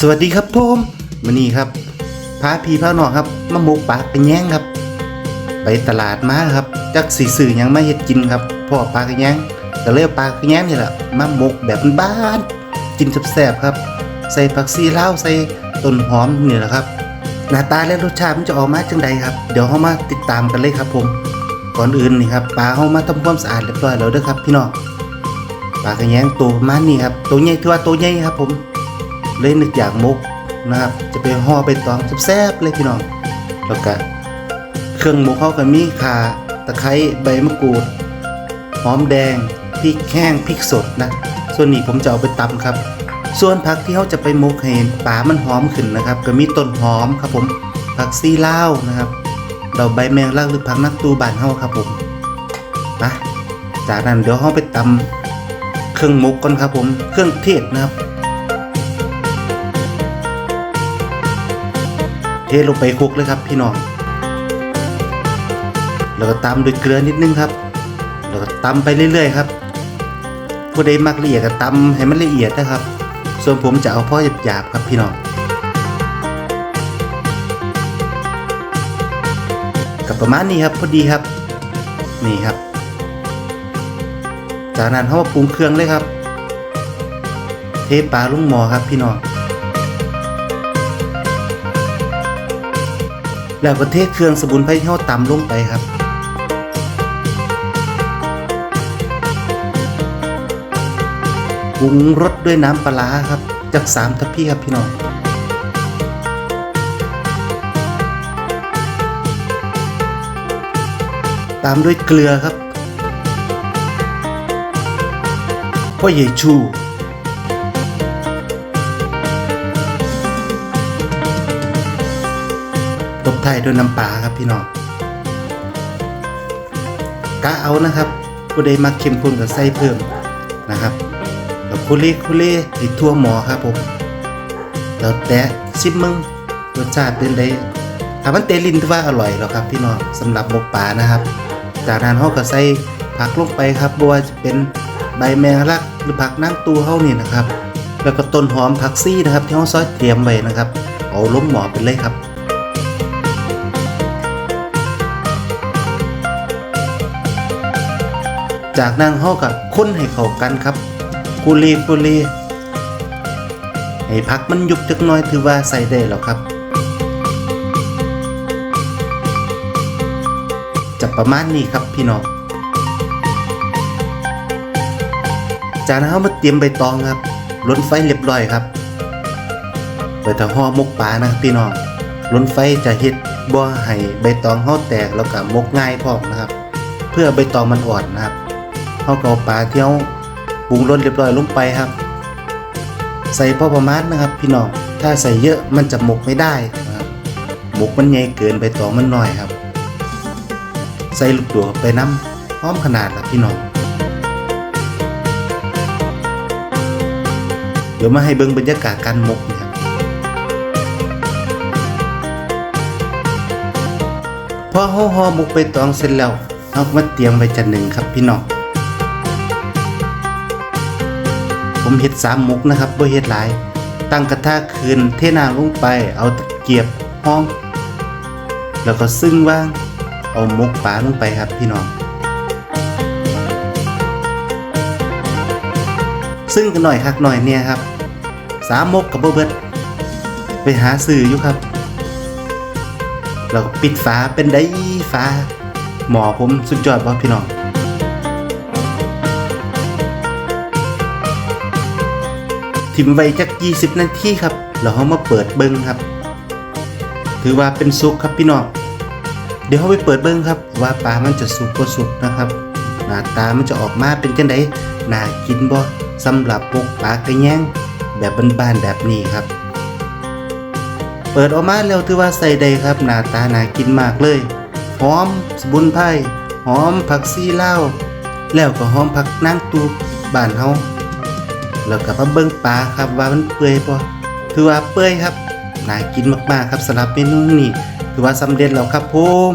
สวัสดีครับผมวันนี้ครับพาพี่พาน้อครับมาหมกปลาไปแย้งครับ ไปตลาดมาครับจักสีสื่อยังไมาเฮ็ดกินครับพ่อปลากระแยงก็เลยเอาปลากระแยงนี่แหละมาหมกแบบบ้านกินแซ่บๆครับ ใส่ผักซีลาใส่ต้นหอมนี่แหละครับหน้าตาและรสชาติมันจะออกมาจังใดครับ เดี๋ยวเรามาติดตามกันเลยครับ ผม ก่อนอื่นนี่ครับปลาเรามาทำความสะอาดเรียบร้อยแล้วเด้อครับ พี่น้องปลากระแยงตัวมาณนี้ครับตัวใหญ่ถือว่าตัวใหญ่ครับผม เลยนึกอยากมกนะครับ จะไปห่อไปตองแซ่บๆเลยพี่น้อง แล้วก็เครื่องหมกเขาก็มีข่าตะไคร้ใบมะกรูดหอมแดงพริกแห้งพริกสดนะ ส่วนนี้ผมจะเอาไปตำครับ ส่วนผักที่เขาจะไปหมกให้ปลามันหอมขึ้นนะครับ ก็มีต้นหอมครับผมผักซีลานะครับดอกใบแมงลักหรือผักนักตูบานเฮาครับผมมาจากนั้นเดี๋ยวเขาไปตำเครื่องหมกก่อนครับผม เครื่องเทศนะครับ เทลงไปคลุกเลยครับพี่น้อง แล้วก็ตามด้วยเกลือนิดนึงครับ แล้วก็ตำไปเรื่อยๆครับผู้ใดมักละเอียดก็ตำให้มันละเอียดนะครับ ส่วนผมจะเอาพ่อหยาบๆครับพี่น้องกับประมาณนี้ครับพอดีครับ นี่ครับ จากนั้นเขามาปรุงเครื่องเลยครับ เทปลาลุงหมอครับพี่น้อง แล้วก็เทเครื่องสมุนไพรที่เราตำลงไปครับปรุงรสด้วยน้ำปลาร้าครับ จากสามทัพพี่ครับพี่น้องตามด้วยเกลือครับพ่อใหญ่ชู ตบท้ายด้วยน้ำปลาครับพี่น้องกะเอานะครับผู้ใดมักเข้มข้นก็ใส่เพิ่มนะครับแล้วคุเล่คุเล่ติดทั่วหมอครับผมแล้วแต่ชิมมึงรสชาติเป็นไดถามันเตลินถือว่าอร่อยแล้วครับพี่น้องสำหรับหมกปลานะครับ จากนั้นเราก็ใส่ผักลงไปครับบ่ว่าจะเป็นใบแมงลักหรือผักนางตูเฮานี่นะครับ แล้วก็ต้นหอมผักซี่นะครับที่เราซอยเตรียมไว้นะครับ เอาล้มหมอไปเลยครับ จากนั้นเฮากับค้นให้เข้ากันครับกุลีกุลีให้พักมันยุบจักหน้อยถือว่าใส่ได้แล้วครับ จะประมาณนี้ครับพี่น้องจากนั้นเฮามาเตรียมใบตองครับล้นไฟเรียบร้อยครับเปิดถ้าห่อมกปลานะครับพี่น้องล้นไฟจะเฮ็ดบ่ให้ใบตองเฮาแตกแล้วก็มกง่ายพร้อมนะครับ เพื่อใบตองมันอ่อนนะครับ เขาก็เอาปลาที่เขาปรุงรสเรียบร้อยลงไปครับ ใส่พอประมาณนะครับ พี่น้องถ้าใส่เยอะมันจะหมกไม่ได้ครับหมกมันใหญ่เกินไปตองมันหน้อยครับ ใส่ลูกตัวไปน้ำพร้อมขนาดละพี่น้องเดี๋ยวมาให้เบิ่งบรรยากาศการหมกนะครับพอห่อหอหมกไปตองเสร็จแล้วเอามาเตรียมไว้จันหนึ่งครับพี่น้อง ผมเฮ็ดสามมุกนะครับบ่เฮ็ดหลาย ตั้งกระทะคืนเทน้ำลงไป เอาตะเกียบห้อง แล้วก็ซึ่งว่าง เอามุกปลาลงไปครับพี่น้อง ซึ่งกันหน่อยคักหน่อยเนี่ยครับสามมุกกับบ่เบิด ไปหาซื้ออยู่ครับ แล้วก็ปิดฝาเป็นได้ฝาหมอผมสุดยอดบ่พี่น้อง ทิมไว้จัก 20 นาทีครับ แล้วเรามาเปิดเบิ้งครับ ถือว่าเป็นซุกครับพี่น้อง เดี๋ยวเราไปเปิดเบิ้งครับ ว่าปลามันจะสุกก็สุกนะครับ หน้าตามันจะออกมาเป็นจังไดน่ากินบ่สำหรับพวกปลากระแยงแบบบ้านๆแบบนี้ครับ เปิดออกมาแล้วถือว่าใส่ได้ครับ หน้าตาน่ากินมากเลย หอมสมุนไพรหอมผักซีเลาแล้วก็หอมผักนางตูบ้านเฮา แล้วก็มาเบิ้งปลาครับว่ามันเปื่อยปะถือว่าเปื่อยครับน่ากินมากๆครับสำหรับเมนูนี้ถือว่าสำเร็จแล้วครับผม